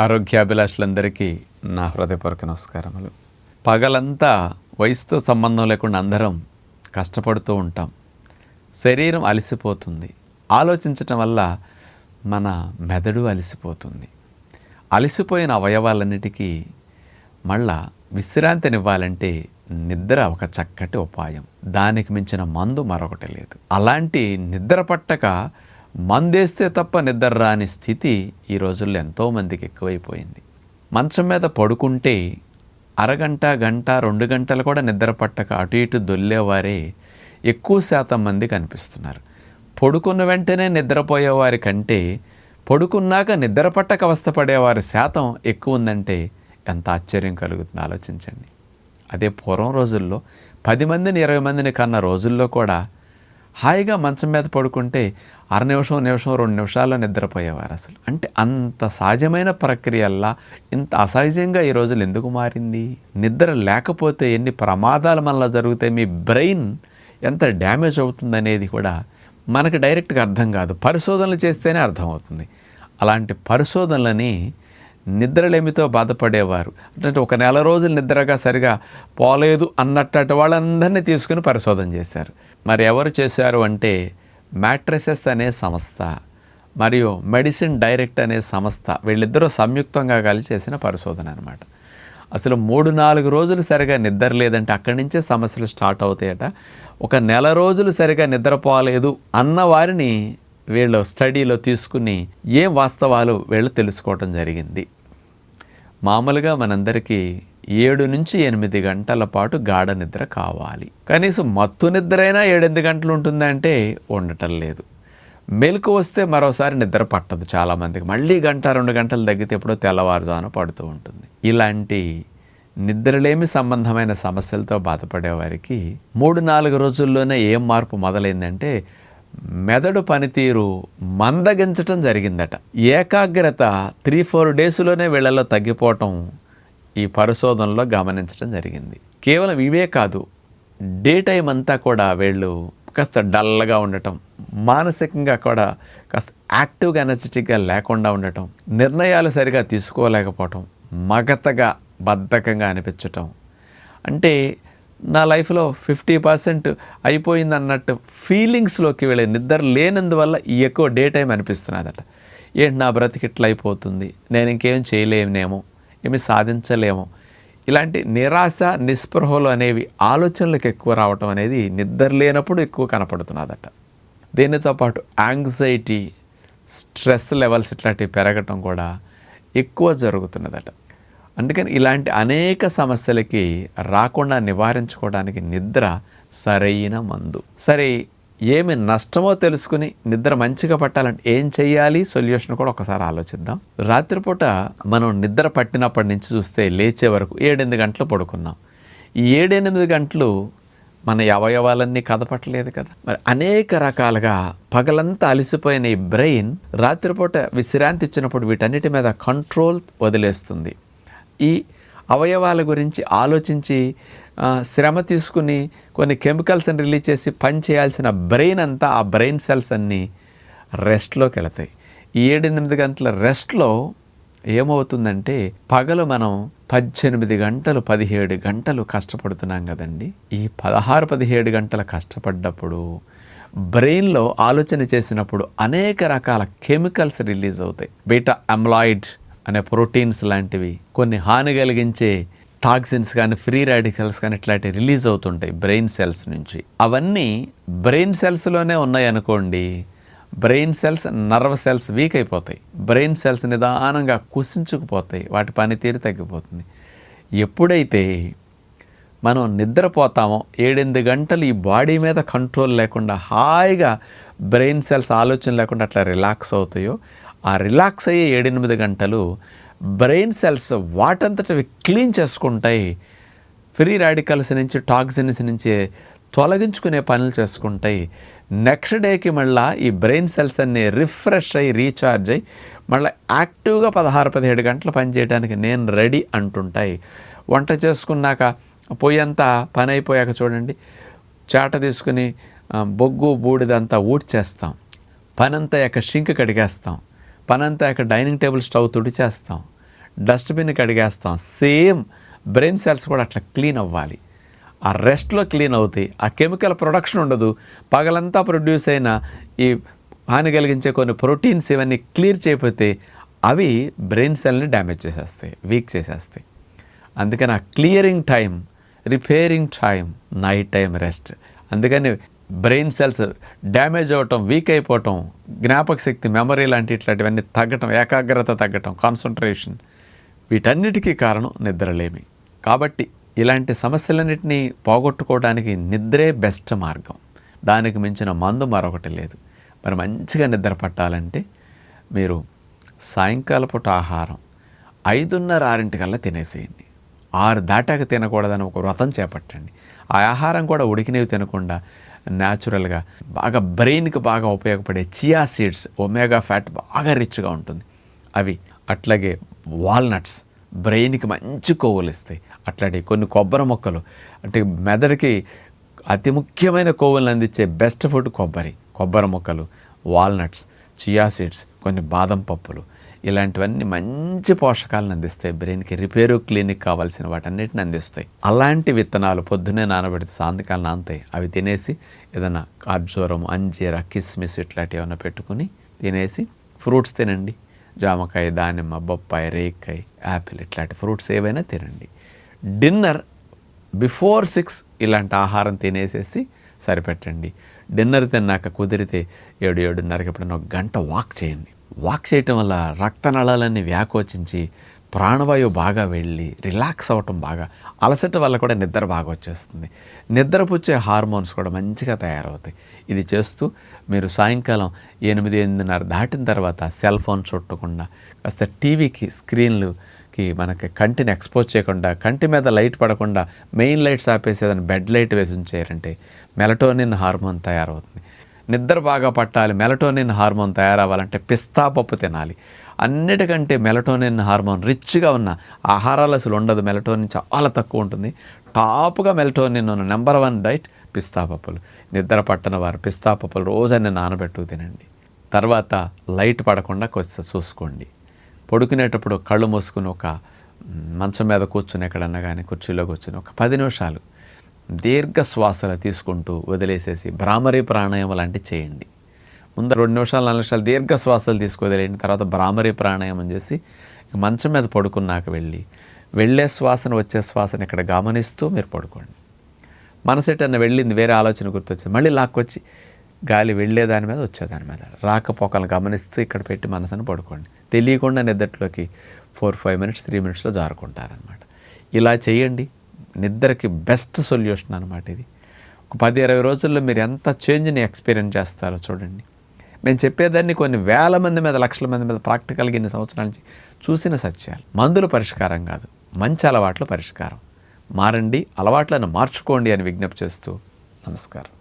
ఆరోగ్యాభిలాషులందరికీ నా హృదయపూర్వక నమస్కారములు. పగలంతా వయసుతో సంబంధం లేకుండా అందరం కష్టపడుతూ ఉంటాం. శరీరం అలసిపోతుంది. ఆలోచించటం వల్ల మన మెదడు అలసిపోతుంది. అలసిపోయిన అవయవాలన్నిటికీ మళ్ళా విశ్రాంతినివ్వాలంటే నిద్ర ఒక చక్కటి ఉపాయం. దానికి మించిన మందు మరొకటి లేదు. అలాంటి నిద్ర పట్టక మందేస్తే తప్ప నిద్ర రాని స్థితి ఈ రోజుల్లో ఎంతోమందికి ఎక్కువైపోయింది. మంచం మీద పడుకుంటే అరగంట గంట రెండు గంటలు కూడా నిద్ర పట్టక అటు ఇటు దొల్లేవారే ఎక్కువ శాతం మంది కనిపిస్తున్నారు. పడుకున్న వెంటనే నిద్రపోయేవారి కంటే పడుకున్నాక నిద్ర పట్టక అవస్థపడేవారి శాతం ఎక్కువ ఉందంటే ఎంత ఆశ్చర్యం కలుగుతుందో ఆలోచించండి. అదే పూర్వం రోజుల్లో పది మందిని ఇరవై మందిని కన్న రోజుల్లో కూడా హాయిగా మంచం మీద పడుకుంటే అర నిమిషం నిమిషం రెండు నిమిషాల్లో నిద్రపోయేవారు అసలు. అంటే అంత సహజమైన ప్రక్రియల్లా ఇంత అసహజంగా ఈ రోజులు ఎందుకు మారింది? నిద్ర లేకపోతే ఎన్ని ప్రమాదాలు మనలో జరుగుతాయి? మీ బ్రెయిన్ ఎంత డ్యామేజ్ అవుతుందనేది కూడా మనకు డైరెక్ట్గా అర్థం కాదు. పరిశోధనలు చేస్తేనే అర్థమవుతుంది. అలాంటి పరిశోధనలని నిద్రలేమితో బాధపడేవారు. అంటే ఒక నెల రోజులు నిద్రగా సరిగా పోలేదు అన్నట్టు వాళ్ళందరినీ తీసుకుని పరిశోధన చేశారు. మరి ఎవరు చేశారు అంటే మ్యాట్రసెస్ అనే సంస్థ మరియు మెడిసిన్ డైరెక్ట్ అనే సంస్థ వీళ్ళిద్దరూ సంయుక్తంగా కలిసి చేసిన పరిశోధన అనమాట అసలు మూడు నాలుగు రోజులు సరిగా నిద్ర లేదంటే అక్కడి నుంచే సమస్యలు స్టార్ట్ అవుతాయట. ఒక నెల రోజులు సరిగా నిద్రపోలేదు అన్న వారిని వీళ్ళు స్టడీలో తీసుకుని ఏం వాస్తవాలు వీళ్ళు తెలుసుకోవటం జరిగింది. మామూలుగా మనందరికీ ఏడు నుంచి ఎనిమిది గంటల పాటు గాఢ నిద్ర కావాలి. కనీసం మత్తు నిద్ర అయినా ఏడెనిమిది గంటలు ఉంటుందంటే ఉండటం లేదు. మెలకు వస్తే మరోసారి నిద్ర పట్టదు చాలామందికి. మళ్ళీ గంట రెండు గంటలు తగ్గితే ఎప్పుడో తెల్లవారుజామున పడుతూ ఉంటుంది. ఇలాంటి నిద్రలేమి సంబంధమైన సమస్యలతో బాధపడే వారికి మూడు నాలుగు రోజుల్లోనే ఏం మార్పు మొదలైందంటే మెదడు పనితీరు మందగించటం జరిగిందట. ఏకాగ్రత త్రీ ఫోర్ డేస్లోనే వీళ్ళలో తగ్గిపోవటం ఈ పరిశోధనలో గమనించడం జరిగింది. కేవలం ఇవే కాదు డే టైం అంతా కూడా వీళ్ళు కాస్త డల్గా ఉండటం మానసికంగా కూడా కాస్త యాక్టివ్గా ఎనర్జెటిక్గా లేకుండా ఉండటం నిర్ణయాలు సరిగా తీసుకోలేకపోవటం మగతగా బద్ధకంగా అనిపించటం. అంటే నా లైఫ్లో ఫిఫ్టీ పర్సెంట్ అయిపోయింది అన్నట్టు ఫీలింగ్స్లోకి వెళ్ళే నిద్ర లేనందువల్ల ఈ ఎక్కువ డే టైం అనిపిస్తున్నదట. ఏంటి నా బ్రతికి ఇట్లా అయిపోతుంది? నేను ఇంకేం చేయలేనేమో ఏమి సాధించలేము? ఇలాంటి నిరాశ నిస్పృహలు అనేవి ఆలోచనలకు ఎక్కువ రావటం అనేది నిద్ర లేనప్పుడు ఎక్కువ కనపడుతున్నదట. దీనితో పాటు యాంగ్జైటీ స్ట్రెస్ లెవెల్స్ ఇట్లాంటివి పెరగటం కూడా ఎక్కువ జరుగుతున్నదట. అందుకని ఇలాంటి అనేక సమస్యలకి రాకుండా నివారించుకోవడానికి నిద్ర సరైన మందు. సరే ఏమి నష్టమో తెలుసుకుని నిద్ర మంచిగా పట్టాలంటే ఏం చేయాలి సొల్యూషన్ కూడా ఒకసారి ఆలోచిద్దాం. రాత్రిపూట మనం నిద్ర పట్టినప్పటి నుంచి చూస్తే లేచే వరకు ఏడెనిమిది గంటలు పడుకున్నాం. ఈ ఏడెనిమిది గంటలు మన అవయవాలన్నీ కదపట్లేదు కదా. మరి అనేక రకాలుగా పగలంతా అలసిపోయిన ఈ బ్రెయిన్ రాత్రిపూట విశ్రాంతి ఇచ్చినప్పుడు వీటన్నిటి మీద కంట్రోల్ వదిలేస్తుంది. ఈ అవయవాల గురించి ఆలోచించి శ్రమ తీసుకుని కొన్ని కెమికల్స్ని రిలీజ్ చేసి పని చేయాల్సిన బ్రెయిన్ అంతా ఆ బ్రెయిన్ సెల్స్ అన్నీ రెస్ట్లోకి వెళతాయి. ఈ ఏడెనిమిది గంటల రెస్ట్లో ఏమవుతుందంటే పగలు మనం పద్దెనిమిది గంటలు పదిహేడు గంటలు కష్టపడుతున్నాం కదండి. ఈ పదహారు పదిహేడు గంటల కష్టపడ్డప్పుడు బ్రెయిన్లో ఆలోచన చేసినప్పుడు అనేక రకాల కెమికల్స్ రిలీజ్ అవుతాయి. బీటా అమ్లాయిడ్ అనే ప్రోటీన్స్ లాంటివి కొన్ని హాని కలిగించే టాక్సిన్స్ కానీ ఫ్రీ రాడికల్స్ కానీ ఇట్లాంటివి రిలీజ్ అవుతుంటాయి బ్రెయిన్ సెల్స్ నుంచి. అవన్నీ బ్రెయిన్ సెల్స్లోనే ఉన్నాయి అనుకోండి brain cells nerve cells weak అయిపోతాయి. బ్రెయిన్ సెల్స్ నిదానంగా కుసించుకుపోతాయి వాటి పనితీరు తగ్గిపోతుంది. ఎప్పుడైతే మనం నిద్రపోతామో ఏడెనిమిది గంటలు ఈ బాడీ మీద కంట్రోల్ లేకుండా హాయిగా బ్రెయిన్ సెల్స్ ఆలోచన లేకుండా అట్లా రిలాక్స్ అవుతాయో ఆ రిలాక్స్ అయ్యే ఏడెనిమిది గంటలు బ్రెయిన్ సెల్స్ వాటంతటవి క్లీన్ చేసుకుంటాయి. ఫ్రీ రాడికల్స్ నుంచి టాక్సిన్స్ నుంచి తొలగించుకునే పనులు చేసుకుంటాయి. నెక్స్ట్ డేకి మళ్ళీ ఈ బ్రెయిన్ సెల్స్ అన్నీ రిఫ్రెష్ అయ్యి రీఛార్జ్ అయ్యి మళ్ళీ యాక్టివ్గా పదహారు పదిహేడు గంటలు పనిచేయడానికి నేను రెడీ అంటుంటాయి. వంట చేసుకున్నాక పొయ్యి అంతా పని అయిపోయాక చూడండి చాట తీసుకుని బొగ్గు బూడిదంతా ఊడ్చేస్తాం. పనంతా యొక్క షింక్ కడిగేస్తాం. పనంతా అక్కడ డైనింగ్ టేబుల్ స్టవ్ తుడిచేస్తాం డస్ట్బిన్ కడిగేస్తాం సేమ్ బ్రెయిన్ సెల్స్ కూడా అట్లా క్లీన్ అవ్వాలి. ఆ రెస్ట్లో క్లీన్ అవుతాయి. ఆ కెమికల్ ప్రొడక్షన్ ఉండదు. పగలంతా ప్రొడ్యూస్ అయిన ఈ హాని కలిగించే కొన్ని ప్రోటీన్స్ ఇవన్నీ క్లియర్ చేయకపోతే అవి బ్రెయిన్ సెల్ని డ్యామేజ్ చేసేస్తాయి వీక్ చేసేస్తాయి. అందుకని ఆ clearing time repairing time night time rest అందుకని బ్రెయిన్ సెల్స్ డ్యామేజ్ అవ్వటం వీక్ అయిపోవటం జ్ఞాపక శక్తి మెమరీ లాంటి ఇట్లాంటివన్నీ తగ్గటం ఏకాగ్రత తగ్గటం కాన్సన్ట్రేషన్ వీటన్నిటికీ కారణం నిద్రలేమి. కాబట్టి ఇలాంటి సమస్యలన్నింటినీ పోగొట్టుకోవడానికి నిద్రే బెస్ట్ మార్గం. దానికి మించిన మందు మరొకటి లేదు. మరి మంచిగా నిద్ర పట్టాలంటే మీరు సాయంకాల పూట ఆహారం ఐదున్నర ఆరింటికల్లా తినేసేయండి. ఆరు దాటాక తినకూడదని ఒక వ్రతం చేపట్టండి. ఆ ఆహారం కూడా ఉడికినవి తినకుండా న్యాచురల్గా బాగా బ్రెయిన్కి బాగా ఉపయోగపడే చియా సీడ్స్ ఒమేగా ఫ్యాట్ బాగా రిచ్గా ఉంటుంది. అవి అట్లాగే వాల్నట్స్ బ్రెయిన్కి మంచి కొవ్వులు ఇస్తాయి. అట్లాంటి కొన్ని కొబ్బరి మొక్కలు అంటే మెదడుకి అతి ముఖ్యమైన కొవ్వులను అందించే బెస్ట్ ఫుడ్ కొబ్బరి కొబ్బరి మొక్కలు వాల్నట్స్ చియా సీడ్స్ కొన్ని బాదం పప్పులు ఇలాంటివన్నీ మంచి పోషకాలను అందిస్తాయి. బ్రెయిన్కి రిపేరు క్లినిక్ కావాల్సిన వాటన్నిటిని అందిస్తాయి. అలాంటి విత్తనాలు పొద్దునే నానబెడితే సాయంకాలం నానతాయి. అవి తినేసి ఏదైనా ఖర్జూరం అంజీర కిస్మిస్ ఇట్లాంటివి ఏమైనా పెట్టుకుని తినేసి ఫ్రూట్స్ తినండి. జామకాయ దానిమ్మ బొప్పాయి రేక్కాయ యాపిల్ ఇట్లాంటి ఫ్రూట్స్ ఏవైనా తినండి. డిన్నర్ బిఫోర్ సిక్స్ ఇలాంటి ఆహారం తినేసేసి సరిపెట్టండి. డిన్నర్ తిన్నాక కుదిరితే ఏడు ఏడున్నరకి ఎప్పుడైనా ఒక గంట వాక్ చేయండి. వాక్ చేయటం వల్ల రక్తనళాలన్నీ వ్యాకోచించి ప్రాణవాయువు బాగా వెళ్ళి రిలాక్స్ అవ్వటం బాగా అలసట వల్ల కూడా నిద్ర బాగా వచ్చేస్తుంది. నిద్రపుచ్చే హార్మోన్స్ కూడా మంచిగా తయారవుతాయి. ఇది చేస్తూ మీరు సాయంకాలం ఎనిమిది ఎనిమిదిన్నర దాటిన తర్వాత సెల్ ఫోన్ చుట్టకుండా కాస్త టీవీకి స్క్రీన్లుకి మనకి కంటిని ఎక్స్పోజ్ చేయకుండా కంటి మీద లైట్ పడకుండా మెయిన్ లైట్స్ ఆపేసి ఏదైనా బెడ్ లైట్ వేసి ఉంచారంటే మెలటోనిన్ హార్మోన్ తయారవుతుంది. నిద్ర బాగా పట్టాలి. మెలటోనిన్ హార్మోన్ తయారవ్వాలంటే పిస్తా పప్పు తినాలి. అన్నిటికంటే మెలటోనిన్ హార్మోన్ రిచ్గా ఉన్న ఆహారాలు అసలు ఉండదు. మెలటోనిన్ చాలా తక్కువ ఉంటుంది. టాప్గా మెలటోనిన్ ఉన్న నెంబర్ వన్ డైట్ పిస్తా పప్పులు. నిద్ర పట్టని వారు పిస్తా పప్పులు రోజన్నీ నానబెట్టు తినండి. తర్వాత లైట్ పడకుండా కొంచెం చూసుకోండి. పడుకునేటప్పుడు కళ్ళు మూసుకుని ఒక మంచం మీద కూర్చుని ఎక్కడన్నా కానీ కుర్చీలో కూర్చుని ఒక పది నిమిషాలు దీర్ఘ శ్వాసలు తీసుకుంటూ వదిలేసేసి భ్రామరీ ప్రాణాయామం లాంటివి చేయండి. ముందు రెండు నిమిషాలు నాలుగు నిమిషాలు దీర్ఘ శ్వాసలు తీసుకు వదిలేయండి. తర్వాత భ్రామరీ ప్రాణాయామం చేసి మంచం మీద పడుకున్నాక వెళ్ళి వెళ్ళే శ్వాసను వచ్చే శ్వాసను ఇక్కడ గమనిస్తూ మీరు పడుకోండి. మనసు ఎటన్నా వెళ్ళింది వేరే ఆలోచన గుర్తొచ్చింది. మళ్ళీ లాక్కొచ్చి గాలి వెళ్ళేదాని మీద వచ్చేదాని మీద. రాకపోకలను గమనిస్తూ ఇక్కడ పెట్టి మనసును పడుకోండి. తెలియకుండా నిద్రలోకి ఫోర్ ఫైవ్ మినిట్స్ త్రీ మినిట్స్లో జారుకుంటారనమాట ఇలా చేయండి. నిద్రకి బెస్ట్ సొల్యూషన్ అనమాట ఇది. ఒక పది ఇరవై రోజుల్లో మీరు ఎంత చేంజ్ని ఎక్స్పీరియన్స్ చేస్తారో చూడండి. మేము చెప్పేదాన్ని కొన్ని వేల మంది మీద లక్షల మంది మీద ప్రాక్టికల్గా ఇన్ని సంవత్సరాల నుంచి చూసిన సత్యాలు. మందులు పరిష్కారం కాదు. మంచి అలవాట్ల పరిష్కారం. మారండి అలవాట్లను మార్చుకోండి అని విజ్ఞప్తి చేస్తూ నమస్కారం.